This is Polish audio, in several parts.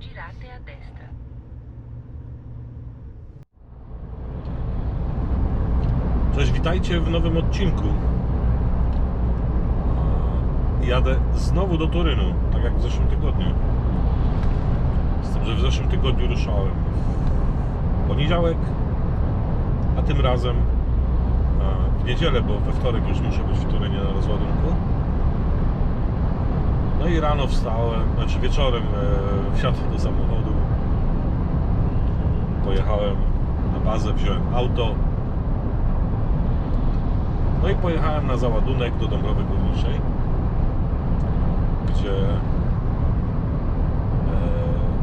girate a destra. Cześć, witajcie w nowym odcinku. Jadę znowu do Turynu, tak jak w zeszłym tygodniu. Z tym, że w zeszłym tygodniu ruszałem w poniedziałek, a tym razem e, w niedzielę, bo we wtorek już muszę być w Turynie na rozładunku. I rano wstałem, znaczy wieczorem e, wsiadłem do samochodu, pojechałem na bazę, wziąłem auto, no i pojechałem na załadunek do Dąbrowy Górniczej, gdzie e,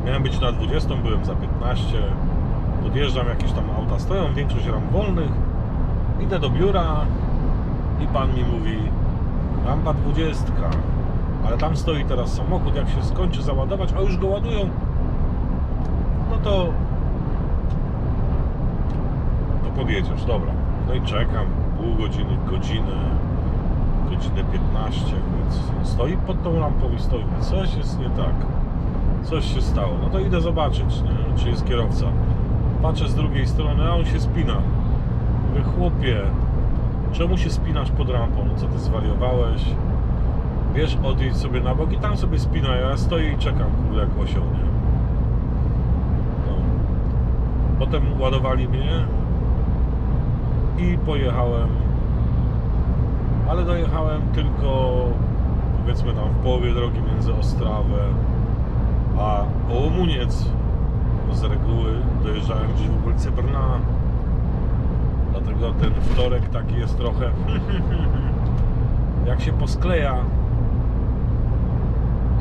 miałem być na 20, byłem za 15. Podjeżdżam, jakieś tam auta stoją, większość ram wolnych. Idę do biura i pan mi mówi rampa 20, ale tam stoi teraz samochód, jak się skończy załadować, a już go ładują, no to to podjedziesz, dobra. No i czekam pół godziny, godzinę, godzinę 15, więc stoi pod tą lampą i stoi. Mówię, Coś jest nie tak. Coś się stało. No to idę zobaczyć, nie? czy jest kierowca. Patrzę z drugiej strony, a on się spina. Mówię, chłopie, czemu się spinasz pod rampą? No co ty zwariowałeś? Wiesz, odjedź sobie na bok i tam sobie spinaj, a ja stoję i czekam, kurde, jak osioł, nie? No. Potem ładowali mnie, i pojechałem, ale dojechałem tylko powiedzmy tam w połowie drogi między Ostrawę a Ołomuniec. Bo z reguły dojeżdżałem gdzieś w okolicy Brna. Dlatego ten wtorek taki jest trochę jak się poskleja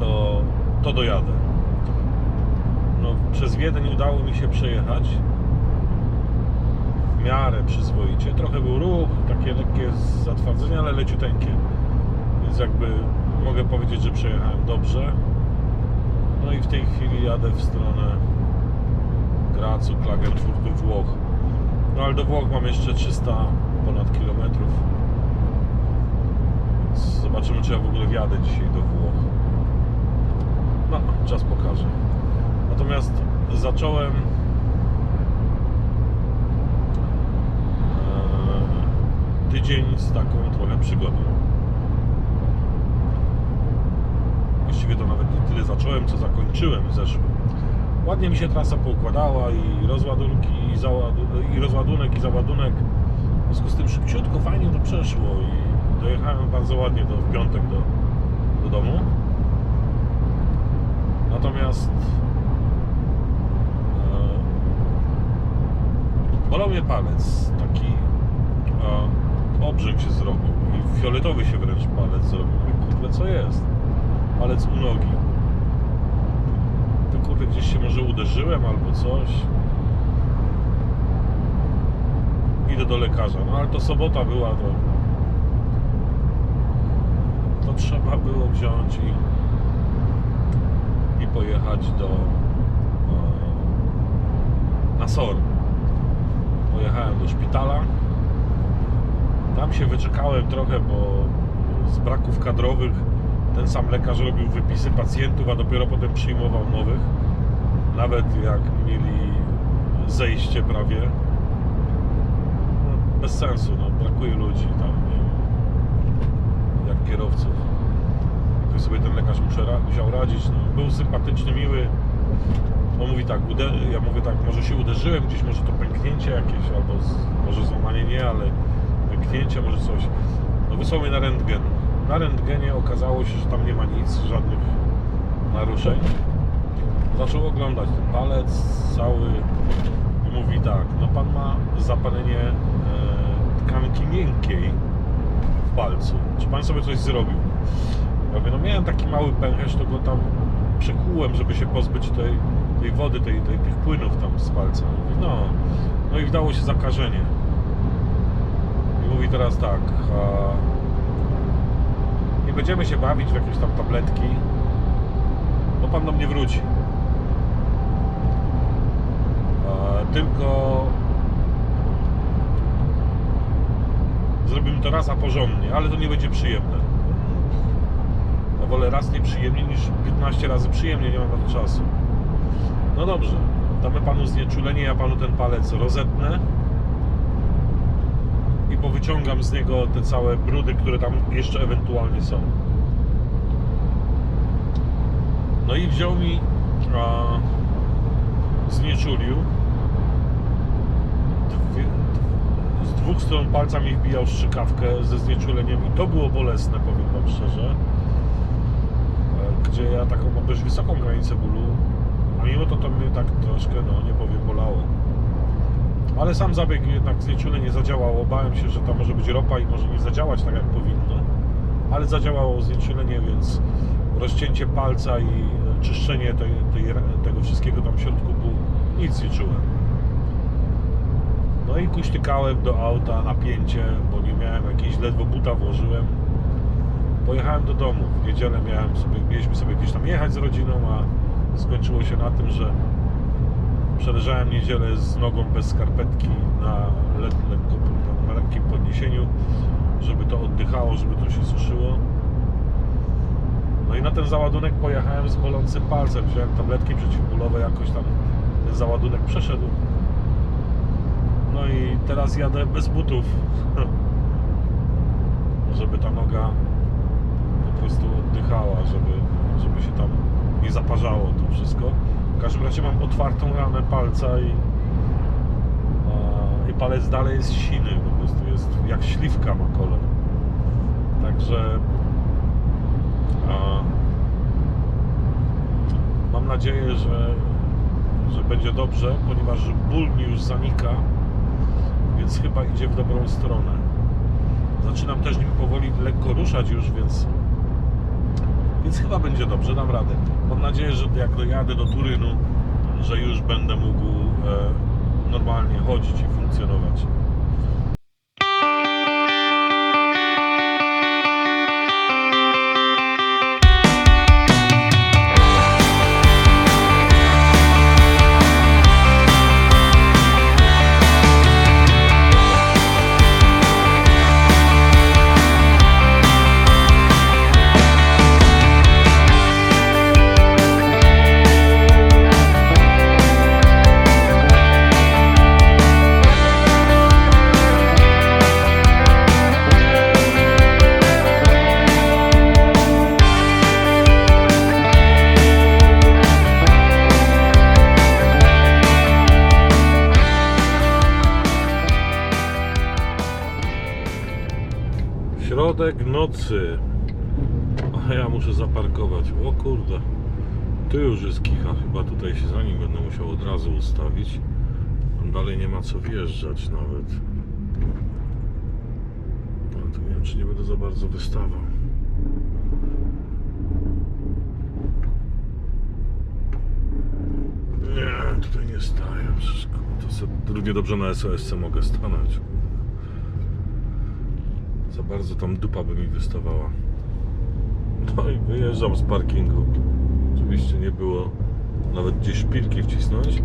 to, to dojadę. No, przez Wiedeń udało mi się przejechać w miarę przyzwoicie. Trochę był ruch, takie lekkie zatwardzenie, ale leciuteńkie. Więc jakby mogę powiedzieć, że przejechałem dobrze. No i w tej chwili jadę w stronę Gracu, Klagenfurtu, Włoch. No ale do Włoch mam jeszcze 300 ponad kilometrów. Zobaczymy, czy ja w ogóle wjadę dzisiaj do Włoch. Czas pokaże. Natomiast zacząłem e, tydzień z taką trochę przygodą. Właściwie to nawet nie tyle zacząłem, co zakończyłem zeszły. Ładnie mi się trasa poukładała i rozładunki, i, załadu, i rozładunek, i załadunek. W związku z tym szybciutko, fajnie to przeszło i dojechałem bardzo ładnie do, w piątek do, do domu. Natomiast e, bolał mnie palec, taki e, obrzęk się zrobił i fioletowy się wręcz palec zrobił. Mówię, kurde, co jest? Palec u nogi. To kurde, gdzieś się może uderzyłem albo coś. Idę do lekarza, no ale to sobota była, to to trzeba było wziąć i i pojechać do e, na SOR. Pojechałem do szpitala. Tam się wyczekałem trochę, bo z braków kadrowych ten sam lekarz robił wypisy pacjentów, a dopiero potem przyjmował nowych. Nawet jak mieli zejście prawie. No, bez sensu, no, brakuje ludzi tam, nie? jak kierowców sobie ten lekarz musiał radzić. No, był sympatyczny, miły. On mówi tak, ja mówię tak, może się uderzyłem gdzieś, może to pęknięcie jakieś, albo z, może złamanie nie, ale pęknięcie, może coś. No wysłał mnie na rentgen. Na rentgenie okazało się, że tam nie ma nic, żadnych naruszeń. Zaczął oglądać ten palec cały i mówi tak, no pan ma zapalenie e, tkanki miękkiej w palcu. Czy pan sobie coś zrobił? Ja mówię, no miałem taki mały pęcherz, to go tam przekułem, żeby się pozbyć tej, tej wody, tej, tej, tych płynów tam z palca. Mówi, no, no i wdało się zakażenie. I mówi teraz tak, a nie będziemy się bawić w jakieś tam tabletki, bo pan do mnie wróci. A, tylko zrobimy to raz, a porządnie, ale to nie będzie przyjemne. Wolę raz nieprzyjemnie niż 15 razy przyjemnie, nie mam na to czasu. No dobrze, damy panu znieczulenie, ja panu ten palec rozetnę i powyciągam z niego te całe brudy, które tam jeszcze ewentualnie są. No i wziął mi a, znieczulił. Z dwóch stron palca mi wbijał strzykawkę ze znieczuleniem i to było bolesne, powiem wam szczerze. Gdzie ja taką mam dość wysoką granicę bólu, a mimo to to mnie tak troszkę, no nie powiem, bolało. Ale sam zabieg jednak znieczulenie nie zadziałało. Bałem się, że to może być ropa i może nie zadziałać tak jak powinno. Ale zadziałało znieczulenie, więc rozcięcie palca i e, czyszczenie tej, tej, tego wszystkiego tam w środku było, nic nie czułem. No i kuśtykałem do auta napięcie, bo nie miałem jakiejś, ledwo buta włożyłem. Pojechałem do domu. W niedzielę miałem mieliśmy sobie gdzieś tam jechać z rodziną, a skończyło się na tym, że przeleżałem niedzielę z nogą bez skarpetki na, le, lekko, lekkim podniesieniu, żeby to oddychało, żeby to się suszyło. No i na ten załadunek pojechałem z bolącym palcem. Wziąłem tabletki przeciwbólowe, jakoś tam ten załadunek przeszedł. No i teraz jadę bez butów, żeby ta noga po prostu oddychała, żeby, żeby się tam nie zaparzało to wszystko. W każdym razie mam otwartą ranę palca i, a, i palec dalej jest siny, po prostu jest jak śliwka ma kolor. Także a, mam nadzieję, że, że będzie dobrze, ponieważ ból mi już zanika, więc chyba idzie w dobrą stronę. Zaczynam też nim powoli lekko ruszać już, więc więc chyba będzie dobrze, dam radę. Mam nadzieję, że jak dojadę do Turynu, że już będę mógł e, normalnie chodzić i funkcjonować. A ja muszę zaparkować. O kurde. Tu już jest kicha. Chyba tutaj się za nim będę musiał od razu ustawić. Tam dalej nie ma co wjeżdżać nawet. Ale to nie wiem, czy nie będę za bardzo wystawał. Nie, tutaj nie staję. Przecież to sobie równie dobrze na SOS mogę stanąć. Za bardzo tam dupa by mi wystawała. No i wyjeżdżam z parkingu. Oczywiście nie było nawet gdzieś szpilki wcisnąć.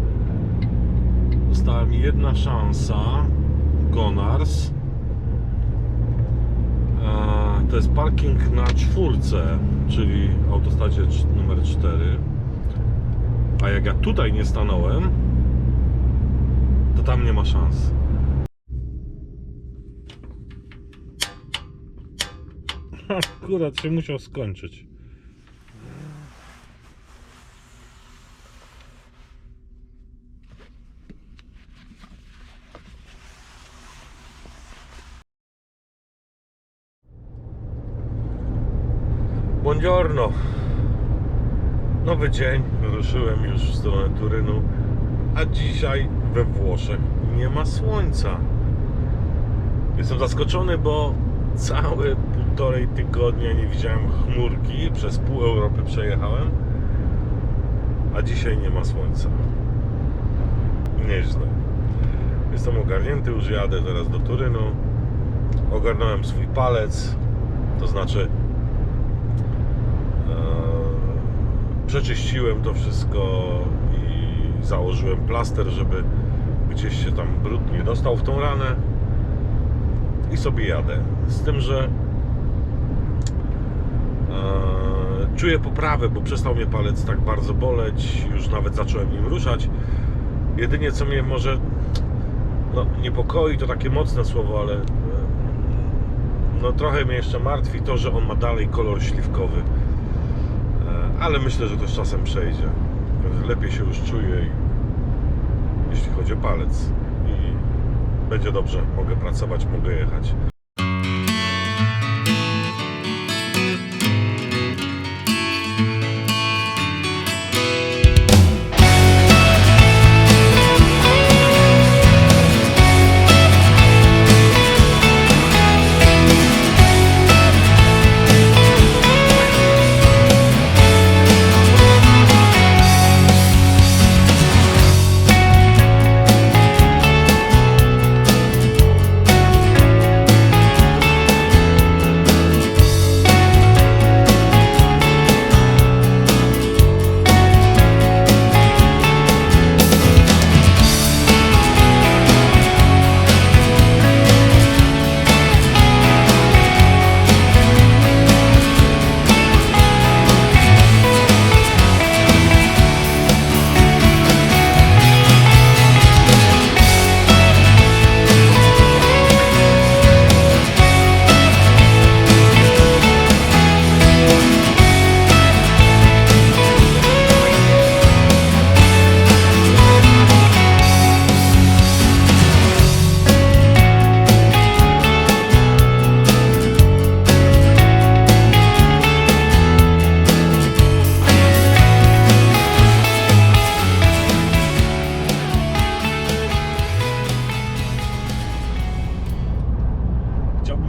Została mi jedna szansa. Gonars. E, To jest parking na czwórce, czyli autostradzie cz- numer 4. A jak ja tutaj nie stanąłem, to tam nie ma szans. Akurat się musiał skończyć. Buongiorno. Nowy dzień. Ruszyłem już w stronę Turynu. A dzisiaj we Włoszech nie ma słońca. Jestem zaskoczony, bo całe półtorej tygodnia nie widziałem chmurki. Przez pół Europy przejechałem, a dzisiaj nie ma słońca. Nieźle. Jestem ogarnięty, już jadę teraz do Turynu. Ogarnąłem swój palec, to znaczy e, przeczyściłem to wszystko i założyłem plaster, żeby gdzieś się tam brud nie dostał w tą ranę i sobie jadę. Z tym, że e, czuję poprawę, bo przestał mnie palec tak bardzo boleć, już nawet zacząłem nim ruszać. Jedynie co mnie może no, niepokoi, to takie mocne słowo, ale e, no trochę mnie jeszcze martwi to, że on ma dalej kolor śliwkowy. E, Ale myślę, że to z czasem przejdzie. Lepiej się już czuję, jeśli chodzi o palec. I będzie dobrze. Mogę pracować, mogę jechać.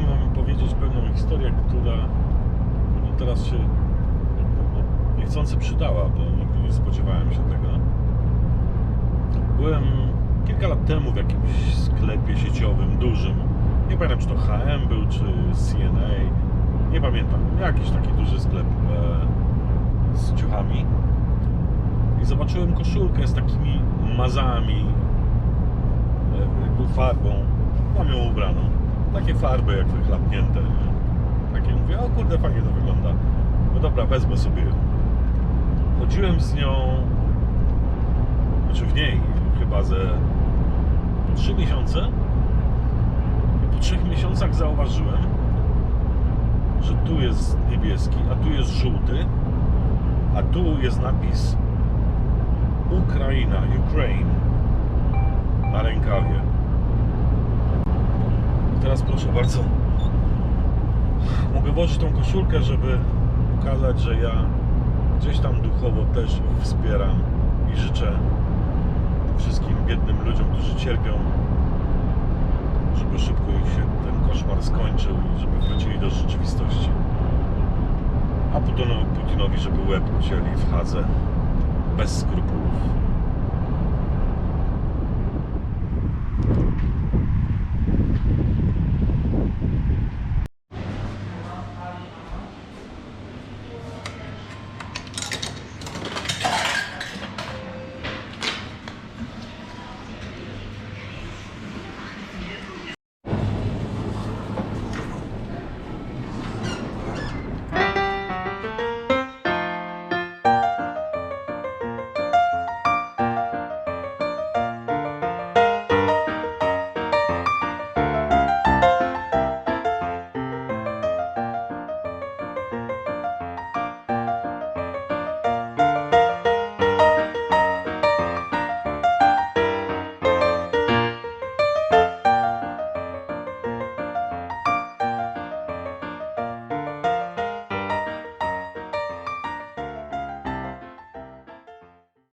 Wam powiedzieć pewną historię, która no teraz się no, niechcący przydała, bo nigdy nie spodziewałem się tego. Byłem kilka lat temu w jakimś sklepie sieciowym, dużym. Nie pamiętam, czy to HM był, czy CNA. Nie pamiętam. Jakiś taki duży sklep e, z ciuchami. I zobaczyłem koszulkę z takimi mazami, e, farbą. Mam ją ubraną. Takie farby jak wychlapnięte. Takie mówię, o kurde, fajnie to wygląda. No dobra, wezmę sobie. Chodziłem z nią, znaczy w niej chyba ze 3 miesiące. I po 3 miesiącach zauważyłem, że tu jest niebieski, a tu jest żółty, a tu jest napis Ukraina, Ukraine na rękawie. Teraz proszę bardzo, mogę włożyć tą koszulkę, żeby pokazać, że ja gdzieś tam duchowo też ich wspieram i życzę wszystkim biednym ludziom, którzy cierpią, żeby szybko ich się ten koszmar skończył i żeby wrócili do rzeczywistości. A Putinowi żeby łeb ucięli w Hadze bez skrupułów.